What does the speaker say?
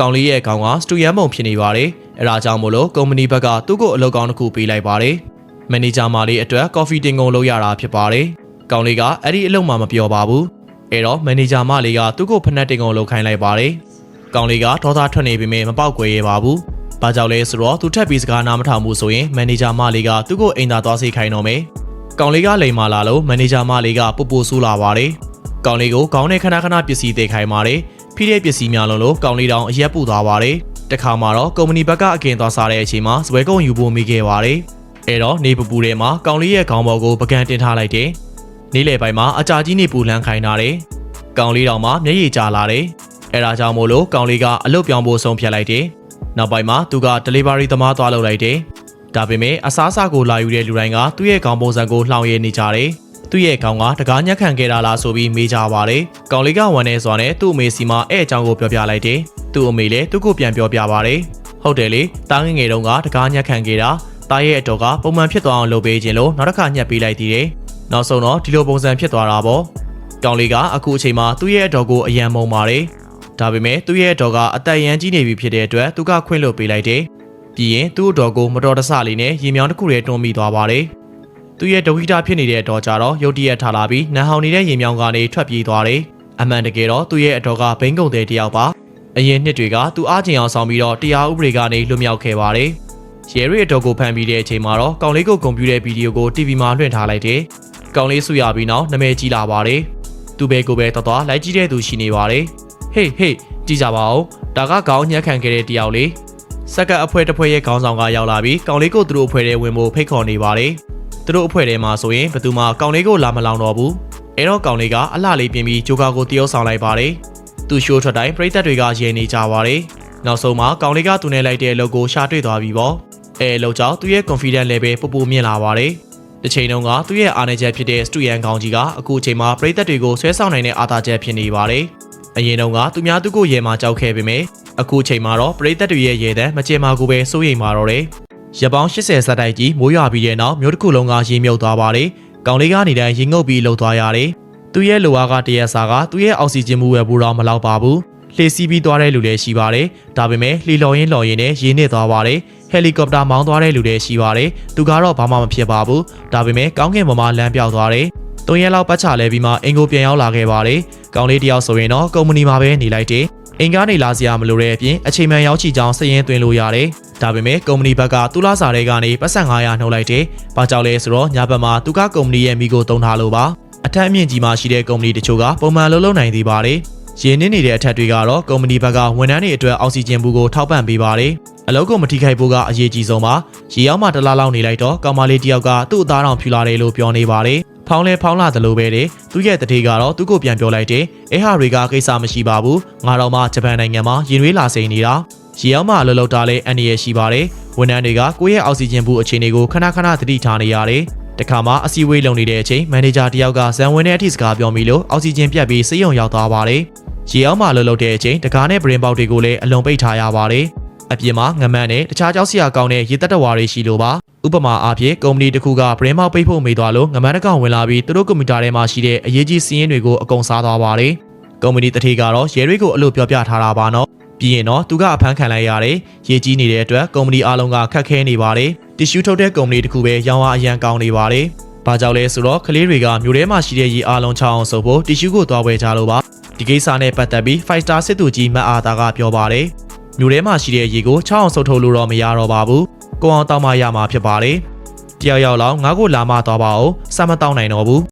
ကောင်လေးရဲ့ကောင်ကစတူယန်မုံဖြစ်နေပါတယ်။အဲဒါကြောင့်မို့လို့ကုမ္ပဏီဘက်ကသူ့ကိုအလုပ်ကောင်းတစ်ခုပေးလိုက်ပါတယ်။မန်နေဂျာမလေးအတွက်ကော်ဖီတင်ကုန်လုပ်ရတာဖြစ်ပါတယ်။ကောင်လေးကအဲ့ဒီအလုပ်မှမပြောပါဘူး။အဲတော့မန်နေဂျာမလေးကသူ့ကိုဖက်နှက်တင်ကုန်လုပ်ခိုင်းလိုက်ပါတယ်။ကောင်လေးကဒေါသထွက်နေပေမဲ့မပေါက်ကွယ်ရပါဘူး။ဘာကြောင့်လဲဆိုတော့သူထက်ပြီးစကားနားမထောင်ဘူးဆိုရင်မန်နေဂျာမလေးကသူ့ကိုအိမ်သာသွားစေခိုင်းတော့မယ်။ကောင်လေးကလိန်မာလာလို့မန်နေဂျာမလေးကပူပူဆူလာပါတယ်။ကောင်လေးကိုခေါင်းနဲ့ခဏခဏပစ္စည်းသေးခိုင်းပါတယ်။ ဖိတဲ့ပစ္စည်းများလုံးလို့ကောင်လေးတောင်အရက်ပူသွားပါတယ်။တခါမှတော့ကုမ္ပဏီဘက်ကအကင်သွားစားတဲ့အချိန်မှာစပွဲကုံယူဖို့မိခဲ့ပါတယ်။အဲတော့နေပပူထဲမှာကောင်လေးရဲ့ခေါင်းပေါ်ကိုပကံတင်ထားလိုက်တယ်။နေ့လယ်ပိုင်းမှာအကြာကြီးနေပူလန်းခိုင်းထားတယ်။ကောင်လေးတောင်မှမျက်ရည်ကျလာတယ်။အဲဒါကြောင့်မို့လို့ကောင်လေးကအလုတ်ပြောင်းဖို့ဆုံးဖြတ်လိုက်တယ်။နောက်ပိုင်းမှာသူက delivery သမားသွားလုပ်လိုက်တယ်။ဒါပေမဲ့အစားအစာကိုလာယူတဲ့လူတိုင်းကသူ့ရဲ့ခေါင်းပုံစံကိုလှောင်ရည်နေကြတယ်။ သူ့ရဲ့ခေါင်းကတကားညက်ခံခဲ့တာလားဆိုပြီးမေးကြပါတယ်။ကောင်လေးကဝမ်းနေစွာနဲ့သူ့အမေစီမှာအဲ့အကြောင်းကိုပြောပြလိုက်တယ်။သူ့အမေလည်းသူ့ကိုပြန်ပြောပြပါတယ်။ဟုတ်တယ်လေတားငယ်ငယ်တုန်းကတကားညက်ခံခဲ့တာတားရဲ့အတော်ကပုံမှန်ဖြစ်သွားအောင်လုပ်ပေးခြင်းလို့နောက်တစ်ခါညက်ပေးလိုက်သေးတယ်။နောက်ဆုံးတော့ဒီလိုပုံစံဖြစ်သွားတာပေါ့။ကောင်လေးကအခုအချိန်မှာသူ့ရဲ့အတော်ကိုအယံမုံပါတယ်။ဒါပေမဲ့သူ့ရဲ့အတော်ကအသက်ရန်ကြီးနေပြီဖြစ်တဲ့အတွက်သူကခွင့်လွှတ်ပေးလိုက်တယ်။ပြီးရင်သူ့အတော်ကိုမတော်တဆလေးနဲ့ရေမြောင်းတစ်ခုတည်းတွန်းမိသွားပါတယ်။ သူ့ရဲ့ဒဝိတာဖြစ်နေတဲ့အတော်ကြတော့ရုတ်တရက်ထားလာပြီးနန်းဟောင်နေတဲ့ရေမြောင်းကနေထွက်ပြေးသွားတယ်။အမှန်တကယ်တော့သူ့ရဲ့အတော်ကဘိန်းကုံတဲ့တယောက်ပါ။အရင်နှစ်တွေကသူအားကျင်အောင်ဆောင်ပြီးတော့တရားဥပဒေကနေလွတ်မြောက်ခဲ့ပါတယ်။ရဲရီအတော်ကိုဖမ်းပြီးတဲ့အချိန်မှာတော့ကောင်လေးကိုကွန်ပျူတာဗီဒီယိုကို TV မှာလွှင့်ထားလိုက်တယ်။ကောင်လေးဆူရပြီးနောက်နာမည်ကြီးလာပါတယ်။သူပဲကိုပဲတော်တော်လိုက်ကြည့်တဲ့သူရှိနေပါတယ်။ဟေးဟေးကြည့်ကြပါဦး။ဒါကခေါင်းညက်ခံခဲ့တဲ့တယောက်လေ။စက္ကပ်အဖွဲ့တစ်ဖွဲ့ရဲ့ခေါင်းဆောင်ကရောက်လာပြီးကောင်လေးကိုသူတို့အဖွဲ့ထဲဝင်ဖို့ဖိတ်ခေါ်နေပါတယ်။ သူတို့အဖွဲ့ထဲမှာဆိုရင်ဘယ်သူမှကောင်လေးကိုလာမလောင်တော့ဘူး။အဲတော့ကောင်လေးကအလှလေးပြင်ပြီးဂျိုကာကိုတရုပ်ဆောင်လိုက်ပါတယ်။သူရှိုးထွက်တိုင်းပရိသတ်တွေကရေနေကြပါတယ်။နောက်ဆုံးမှာကောင်လေးကသူနဲ့လိုက်တဲ့အလုပ်ကိုရှာတွေ့သွားပြီပေါ့။အဲအလုပ်ကြောင့်သူရဲ့ confidence level ပိုပိုမြင့်လာပါတယ်။တစ်ချိန်တုန်းကသူ့ရဲ့အားနည်းချက်ဖြစ်တဲ့စတူယန်ကောင်ကြီးကအခုအချိန်မှာပရိသတ်တွေကိုဆွဲဆောင်နိုင်တဲ့အားသာချက်ဖြစ်နေပါတယ်။အရင်တုန်းကသူများသူကိုရေမှာကြောက်ခဲ့ပေမဲ့အခုချိန်မှာတော့ပရိသတ်တွေရဲ့ရေတန်းမကြေမာကိုပဲစိုးရိမ်มาတော့တယ်။ ရပောင်း80စက်တိုက်ကြီးမိုးရွာပြီးတဲ့နောက်မြို့တစ်ခုလုံးကရေမြုပ်သွားပါတယ်။ကောင်လေးကနေတိုင်းရေငုပ်ပြီးလှုပ်သွားရတယ်။သူ့ရဲ့လိုအားကတရက်စာကသူ့ရဲ့အောက်ဆီဂျင်မှုဝယ်ဖို့တော့မလောက်ပါဘူး။လှေစီးပြီးသွားတဲ့လူလည်းရှိပါတယ်။ဒါပေမဲ့လှီလော်ရင်လော်ရင်နဲ့ရေနစ်သွားပါတယ်။ဟယ်လီကော်ပတာမောင်းသွားတဲ့လူလည်းရှိပါတယ်။သူကတော့ဘာမှမဖြစ်ပါဘူး။ဒါပေမဲ့ကောင်းကင်ပေါ်မှာလမ်းပြောက်သွားတယ်။၃ရက်လောက်ပတ်ချလဲပြီးမှအင်ကိုပြန်ရောက်လာခဲ့ပါတယ်။ကောင်းလေးတယောက်ဆိုရင်တော့ကုမ္ပဏီမှာပဲနေလိုက်တယ်။ အင်ကားနေလာစရာမလိုတဲ့အပြင်အချိန်မှန်ရောက်ချီကြောင်းစည်ရင်းသွင်းလို့ရတယ်။ဒါပေမဲ့ကုမ္ပဏီဘက်ကတူလာစာတွေကနေပတ်စံ900နှုတ်လိုက်တယ်။ဘာကြောင့်လဲဆိုတော့ညဘက်မှာသူကကုမ္ပဏီရဲ့မိကိုတုံးထားလို့ပါ။အထက်အမြင့်ကြီးမှာရှိတဲ့ကုမ္ပဏီတချို့ကပုံမှန်လုံးလုံးနိုင်သေးပါတယ်။ရင်းနှင်းနေတဲ့အထက်တွေကတော့ကုမ္ပဏီဘက်ကဝန်ထမ်းတွေအတွက်အောက်ဆီဂျင်ဘူးကိုထောက်ပံ့ပေးပါတယ်။အလုပ်ကိုမထိခိုက်ဖို့ကအရေးကြီးဆုံးပါ။ရေရောက်မှတစ်လားလောက်နေလိုက်တော့ကောင်မလေးတယောက်ကသူ့အသားတော်ဖြူလာတယ်လို့ပြောနေပါတယ်။ ဖောင်းလဲဖောင်းလာတယ်လို့ပဲတဲ့သူရဲ့တတိကတော့သူ့ကိုပြန်ပြောလိုက်တယ်။အဲဟာတွေကကိစ္စမရှိပါဘူး။ငါတော့မှဂျပန်နိုင်ငံမှာရင်ရွေးလာစိန်နေတာ။ရေရောက်မှအလုပ်လုပ်တာလဲအန်ရရှိပါတယ်။ဝန်ထမ်းတွေကကိုယ့်ရဲ့အောက်ဆီဂျင်ဘူးအခြေအနေကိုခဏခဏသတိထားနေရတယ်။တခါမှအစည်းအဝေးလုပ်နေတဲ့အချိန်မန်နေဂျာတယောက်ကဇန်ဝင်တဲ့အထိစကားပြောမိလို့အောက်ဆီဂျင်ပြတ်ပြီးစိတ်ယုံရောက်သွားပါတယ်။ရေအောင်မှလှုပ်လှုပ်တဲ့အချိန်တကားနဲ့ပရင်ပေါက်တွေကိုလည်းအလုံးပိတ်ထားရပါတယ်။အပြင်မှာငမန်းနဲ့တခြားကြောက်စရာကောင်းတဲ့ရေတက်တဝါတွေရှိလို့ပါ။ ဥပမာအားဖြင့်ကုမ္ပဏီတစ်ခုကပရင်ပေါက်ပိတ်ဖို့မေးသွားလို့ငမန်းတစ်ကောင်ဝင်လာပြီးသူတို့ကွန်ပျူတာထဲမှာရှိတဲ့အရေးကြီးစီးရင်တွေကိုအကုန်စားသွားပါတယ်။ကုမ္ပဏီတထေကတော့ရဲတွေကိုအလို့ပြောပြထားတာပါနော်။ပြီးရင်တော့သူကအဖမ်းခံလိုက်ရတယ်။ရေကြီးနေတဲ့အတွက်ကုမ္ပဏီအားလုံးကခက်ခဲနေပါတယ်။တ िश ူးထုတ်တဲ့ကုမ္ပဏီတစ်ခုပဲရောင်းအားအရန်ကောင်းနေပါတယ်။ဘာကြောင့်လဲဆိုတော့ကလေးတွေကမြို့ထဲမှာရှိတဲ့ရေအားလုံးချောင်းအောင်ဆိုဖို့တ िश ူးကိုသွားဝယ်ကြလို့ပါဒီကိစ္စနဲ့ပတ်သက်ပြီး Five Star စစ်သူကြီးမတ်အာသာကပြောပါတယ်မြို့ထဲမှာရှိတဲ့ရေကိုချောင်းအောင်ဆုပ်ထုတ်လို့တော့မရတော့ပါဘူး ကိုအောင်တောင်းမရမှာဖြစ်ပါတယ်တယောက်ယောက်လောက်ငါ့ကိုလာမသွားပါဦးစမတောင်းနိုင်တော့ဘူး